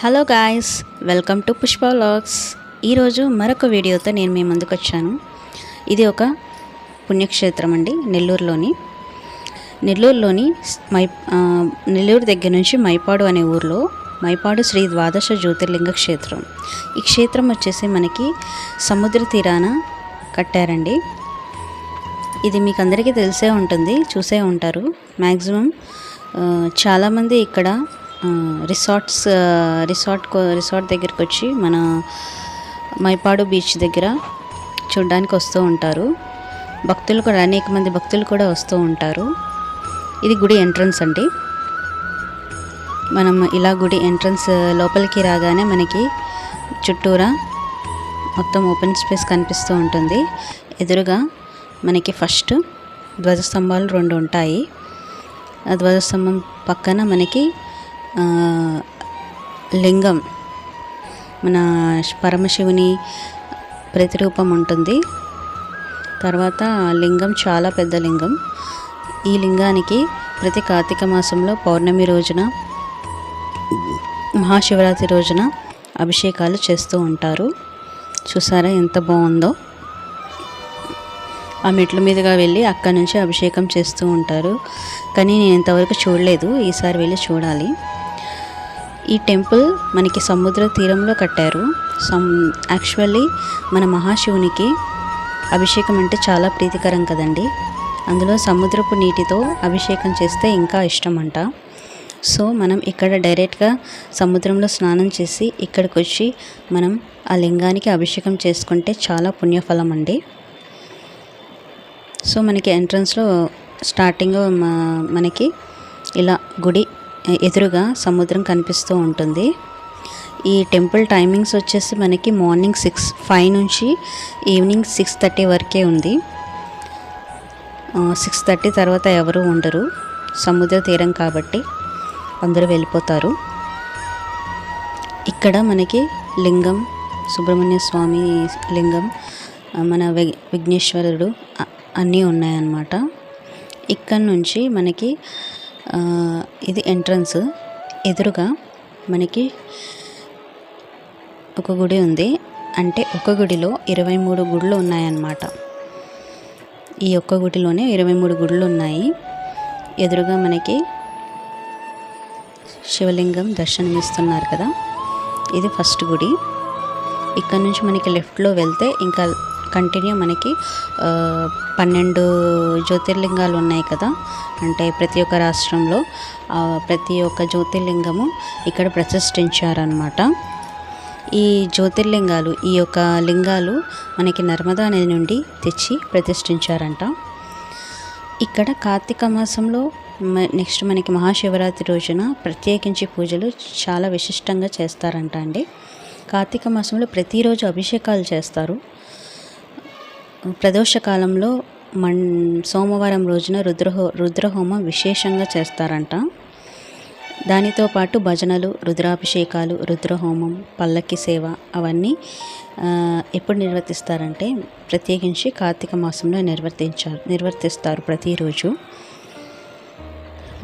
Hello guys welcome to Pushpa vlogs ఈరోజు మరొక వీడియోతో నేను మీ ముందుకు వచ్చాను. ఇది ఒక పుణ్యక్షేత్రం అండి నెల్లూరులోని. నెల్లూరులోని మై నెల్లూరు దగ్గర నుంచి మైపాడు అనే ఊర్లో మైపాడు శ్రీ ద్వాదశ జ్యోతిర్లింగ క్షేత్రం. ఈ క్షేత్రం వచ్చేసి మనకి సముద్ర తీరాన కట్టారండి. ఇది మీకు అందరికీ తెలిసే ఉంటుంది చూసే ఉంటారు. మ్యాక్సిమం చాలామంది ఇక్కడ రిసార్ట్స్ రిసార్ట్ కో- రిసార్ట్ దగ్గరికి వచ్చి మన మైపాడు బీచ్ దగ్గర చూడడానికి వస్తూ ఉంటారు. భక్తులు కూడా అనేక మంది భక్తులు కూడా వస్తూ ఉంటారు. ఇది గుడి ఎంట్రన్స్ అండి. మనం ఇలా గుడి ఎంట్రన్స్ లోపలికి రాగానే మనకి చుట్టూరా మొత్తం ఓపెన్ స్పేస్ కనిపిస్తూ ఉంటుంది. ఎదురుగా మనకి ఫస్ట్ ధ్వజస్తంభాలు రెండు ఉంటాయి. ఆ ధ్వజస్తంభం పక్కన మనకి లింగం మన పరమశివుని ప్రతిరూపం ఉంటుంది. తర్వాత లింగం చాలా పెద్ద లింగం. ఈ లింగానికి ప్రతి కార్తీక మాసంలో పౌర్ణమి రోజున మహాశివరాత్రి రోజున అభిషేకాలు చేస్తూ ఉంటారు. చూసారా ఎంత బాగుందో? ఆ మెట్ల మీదుగా వెళ్ళి అక్కడి నుంచి అభిషేకం చేస్తూ ఉంటారు. కానీ నేను ఇంతవరకు చూడలేదు. ఈసారి వెళ్ళి చూడాలి. ఈ టెంపుల్ మనకి సముద్ర తీరంలో కట్టారు. సమ్ యాక్చువల్లీ మన మహాశివునికి అభిషేకం అంటే చాలా ప్రీతికరం కదండి. అందులో సముద్రపు నీటితో అభిషేకం చేస్తే ఇంకా ఇష్టం అంట సో మనం ఇక్కడ డైరెక్ట్గా సముద్రంలో స్నానం చేసి ఇక్కడికి వచ్చి మనం ఆ లింగానికి అభిషేకం చేసుకుంటే చాలా పుణ్యఫలం అండి సో మనకి ఎంట్రన్స్లో స్టార్టింగ్ మనకి ఇలా గుడి ఎదురుగా సముద్రం కనిపిస్తూ ఉంటుంది. ఈ టెంపుల్ టైమింగ్స్ వచ్చేసి మనకి మార్నింగ్ సిక్స్ ఫైవ్ నుంచి ఈవినింగ్ సిక్స్ థర్టీ వరకే ఉంది. సిక్స్ థర్టీ తర్వాత ఎవరు ఉండరు. సముద్ర తీరం కాబట్టి అందరూ వెళ్ళిపోతారు. ఇక్కడ మనకి లింగం సుబ్రహ్మణ్య స్వామి లింగం మన విఘ్నేశ్వరుడు అన్నీ ఉన్నాయన్నమాట. ఇక్కడ నుంచి మనకి ఇది ఎంట్రన్స్. ఎదురుగా మనకి ఒక గుడి ఉంది. అంటే ఒక గుడిలో ఇరవై మూడు గుడులు ఉన్నాయన్నమాట. ఈ ఒక్క గుడిలోనే ఇరవై మూడు గుడులు ఉన్నాయి. ఎదురుగా మనకి శివలింగం దర్శనమిస్తున్నారు కదా. ఇది ఫస్ట్ గుడి. ఇక్కడ నుంచి మనకి లెఫ్ట్లో వెళ్తే ఇంకా కంటిన్యూ మనకి పన్నెండు జ్యోతిర్లింగాలు ఉన్నాయి కదా. అంటే ప్రతి ఒక్క రాష్ట్రంలో ప్రతి ఒక్క జ్యోతిర్లింగము ఇక్కడ ప్రతిష్ఠించారనమాట ఈ జ్యోతిర్లింగాలు ఈ యొక్క లింగాలు మనకి నర్మదా నది నుండి తెచ్చి ప్రతిష్ఠించారంట. ఇక్కడ కార్తీక మాసంలో నెక్స్ట్ మనకి మహాశివరాత్రి రోజున ప్రత్యేకించి పూజలు చాలా విశిష్టంగా చేస్తారంట అండి. కార్తీక మాసంలో ప్రతిరోజు అభిషేకాలు చేస్తారు. ప్రదోషకాలంలో మన్ సోమవారం రోజున రుద్రహో రుద్రహోమం విశేషంగా చేస్తారంట. దానితో పాటు భజనలు రుద్రాభిషేకాలు రుద్రహోమం పల్లకి సేవ అవన్నీ ఎప్పుడు నిర్వర్తిస్తారంటే ప్రత్యేకించి కార్తీక మాసంలో నిర్వర్తించారు నిర్వర్తిస్తారు ప్రతిరోజు.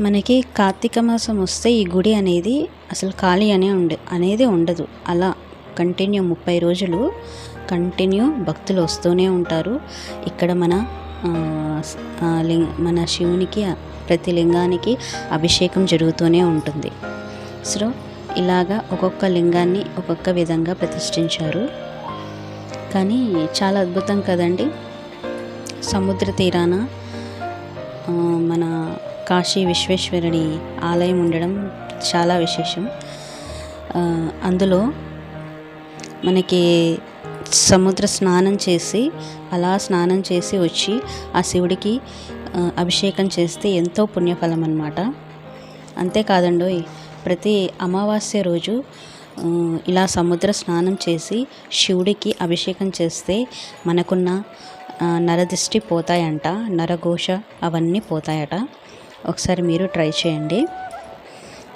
మనకి కార్తీక మాసం వస్తే ఈ గుడి అనేది అసలు ఖాళీ అనే ఉండే అనేది ఉండదు. అలా కంటిన్యూ ముప్పై రోజులు కంటిన్యూ భక్తులు వస్తూనే ఉంటారు. ఇక్కడ మన లింగ మన శివునికి ప్రతి లింగానికి అభిషేకం జరుగుతూనే ఉంటుంది. సో ఇలాగా ఒక్కొక్క లింగాన్ని ఒక్కొక్క విధంగా ప్రతిష్ఠించారు. కానీ చాలా అద్భుతం కదండి. సముద్ర తీరాన మన కాశీ విశ్వేశ్వరుని ఆలయం ఉండడం చాలా విశేషం. అందులో మనకి సముద్ర స్నానం చేసి అలా స్నానం చేసి వచ్చి ఆ శివుడికి అభిషేకం చేస్తే ఎంతో పుణ్యఫలం అన్నమాట అంతేకాదండి ప్రతి అమావాస్య రోజు ఇలా సముద్ర స్నానం చేసి శివుడికి అభిషేకం చేస్తే మనకున్న నరదిష్టి పోతాయంట నరఘోష అవన్నీ పోతాయట. ఒకసారి మీరు ట్రై చేయండి.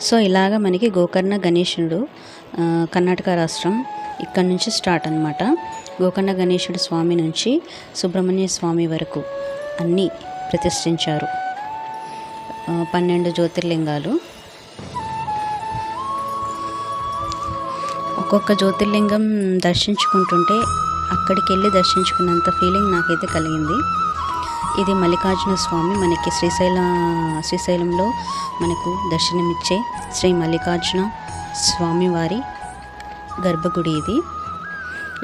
సో ఇలాగ మనకి గోకర్ణ గణేశుడు కర్ణాటక రాష్ట్రం ఇక్కడ నుంచి స్టార్ట్ అనమాట గోకర్ణ గణేశుడు స్వామి నుంచి సుబ్రహ్మణ్య స్వామి వరకు అన్నీ ప్రతిష్ఠించారు. పన్నెండు జ్యోతిర్లింగాలు. ఒక్కొక్క జ్యోతిర్లింగం దర్శించుకుంటుంటే అక్కడికి వెళ్ళి దర్శించుకున్నంత ఫీలింగ్ నాకైతే కలిగింది. ఇది మల్లికార్జున స్వామి మనకి శ్రీశైల శ్రీశైలంలో మనకు దర్శనమిచ్చే శ్రీ మల్లికార్జున స్వామివారి గర్భగుడి ఇది.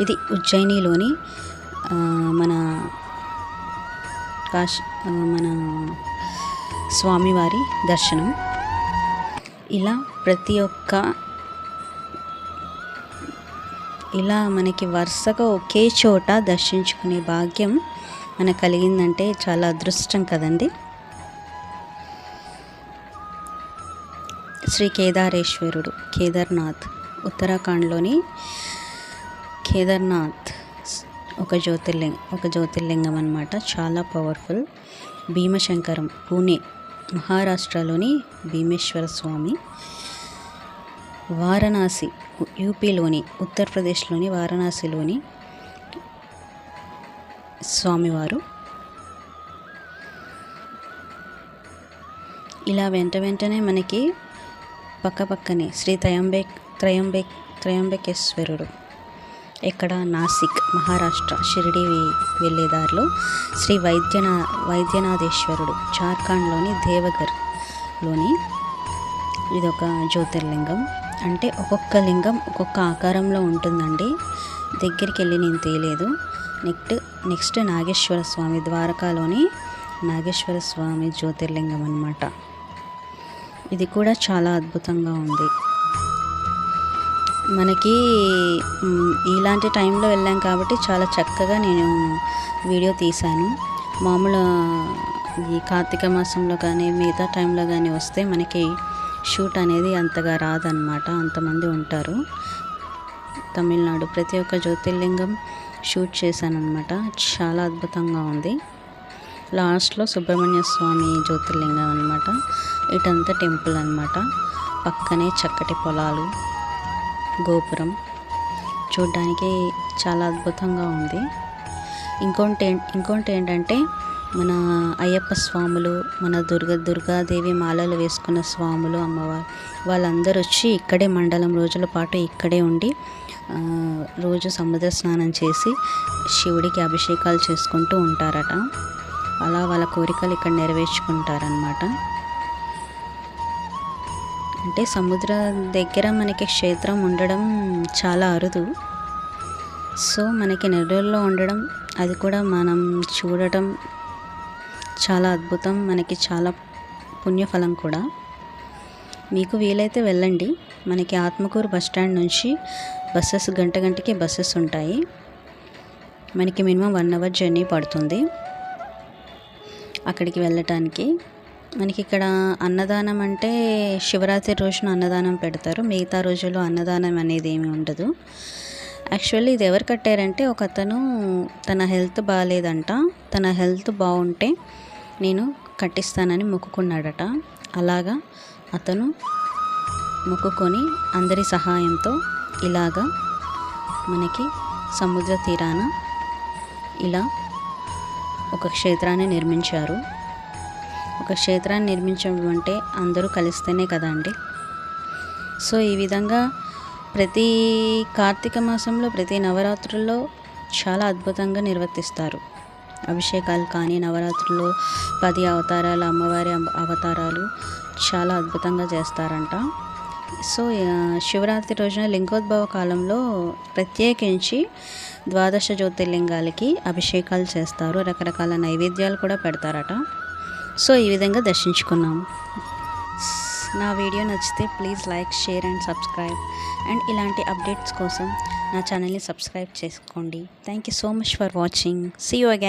ఇది ఉజ్జయినిలోని మన కాశ్ మన స్వామివారి దర్శనం. ఇలా ప్రతి ఒక్క ఇలా మనకి వరుసగా ఒకే చోట దర్శించుకునే భాగ్యం మనకు కలిగిందంటే చాలా అదృష్టం కదండి. శ్రీ కేదారేశ్వరుడు కేదార్నాథ్. ఉత్తరాఖండ్లోని కేదార్నాథ్ ఒక జ్యోతిర్లింగం ఒక జ్యోతిర్లింగం అనమాట చాలా పవర్ఫుల్ భీమశంకరం పూణే మహారాష్ట్రలోని భీమేశ్వర స్వామి. వారణాసి యూపీలోని ఉత్తరప్రదేశ్లోని వారణాసిలోని స్వామివారు. ఇలా వెంట వెంటనే మనకి పక్క పక్కనే శ్రీ త్రయంబేక్ త్రయంబేక్ త్రయంబకేశ్వరుడు. ఇక్కడ నాసిక్ మహారాష్ట్ర షిరిడి వెళ్ళే దారిలో శ్రీ వైద్యనా వైద్యనాథేశ్వరుడు జార్ఖండ్లోని దేవగర్లోని ఇదొక జ్యోతిర్లింగం. అంటే ఒక్కొక్క లింగం ఒక్కొక్క ఆకారంలో ఉంటుందండి. దగ్గరికి వెళ్ళి నేను తేలేదు. నెక్స్ట్ నెక్స్ట్ నాగేశ్వర స్వామి ద్వారకాలోని నాగేశ్వర స్వామి జ్యోతిర్లింగం అన్నమాట ఇది కూడా చాలా అద్భుతంగా ఉంది. మనకి ఇలాంటి టైంలో వెళ్ళాం కాబట్టి చాలా చక్కగా నేను వీడియో తీశాను. మామూలు ఈ కార్తీక మాసంలో కానీ మిగతా టైంలో కానీ వస్తే మనకి షూట్ అనేది అంతగా రాదనమాట అంతమంది ఉంటారు. తమిళనాడు ప్రతి ఒక్క జ్యోతిర్లింగం షూట్ చేశానమాట చాలా అద్భుతంగా ఉంది. లాస్ట్లో సుబ్రహ్మణ్య స్వామి జ్యోతిర్లింగం అనమాట ఇటంతా టెంపుల్ అనమాట పక్కనే చక్కటి పొలాలు. గోపురం. చూడ్డానికి చాలా అద్భుతంగా ఉంది. ఇంకోటి ఇంకోటి ఏంటంటే మన అయ్యప్ప స్వాములు మన దుర్గ దుర్గాదేవి మాలలు వేసుకున్న స్వాములు అమ్మవారు వాళ్ళందరూ వచ్చి ఇక్కడే మండలం రోజుల పాటు ఇక్కడే ఉండి రోజు సముద్ర స్నానం చేసి శివుడికి అభిషేకాలు చేసుకుంటూ ఉంటారట. అలా వాళ్ళ కోరికలు ఇక్కడ నెరవేర్చుకుంటారనమాట అంటే సముద్రం దగ్గర మనకి క్షేత్రం ఉండడం చాలా అరుదు. సో మనకి నెల్లూరులో ఉండడం అది కూడా మనం చూడటం చాలా అద్భుతం. మనకి చాలా పుణ్యఫలం కూడా. మీకు వీలైతే వెళ్ళండి. మనకి ఆత్మకూరు బస్ స్టాండ్ నుంచి బస్సెస్ గంట గంటకి బస్సెస్ ఉంటాయి. మనకి మినిమం వన్ అవర్ జర్నీ పడుతుంది. అక్కడికి వెళ్ళటానికి మనకి ఇక్కడ అన్నదానం అంటే శివరాత్రి రోజున అన్నదానం పెడతారు. మిగతా రోజుల్లో అన్నదానం అనేది ఏమి ఉండదు. యాక్చువల్లీ ఇది ఎవరు కట్టారంటే ఒక అతను తన హెల్త్ బాగాలేదంట. తన హెల్త్ బాగుంటే నేను కట్టిస్తానని మొక్కుకున్నాడట. అలాగా అతను మొక్కుకొని అందరి సహాయంతో ఇలాగా మనకి సముద్ర తీరాన ఇలా ఒక క్షేత్రాన్ని నిర్మించారు. ఒక క్షేత్రాన్ని నిర్మించడం అంటే అందరూ కలిస్తేనే కదండి సో ఈ విధంగా ప్రతి కార్తీక మాసంలో ప్రతి నవరాత్రుల్లో చాలా అద్భుతంగా నిర్వర్తిస్తారు. అభిషేకాలు కానీ నవరాత్రుల్లో పది అవతారాలు అమ్మవారి అవతారాలు చాలా అద్భుతంగా చేస్తారంట. సో శివరాత్రి రోజున లింగోద్భవ కాలంలో ప్రత్యేకించి ద్వాదశ జ్యోతిర్లింగాలకి అభిషేకాలు చేస్తారు. రకరకాల నైవేద్యాలు కూడా పెడతారట. సో ఈ విధంగా దర్శించుకున్నాము. నా వీడియో నచ్చితే please like share and subscribe. And ఇలాంటి అప్డేట్స్ కోసం నా ఛానల్ని సబ్స్క్రైబ్ చేసుకోండి. Thank you so much for watching. See you again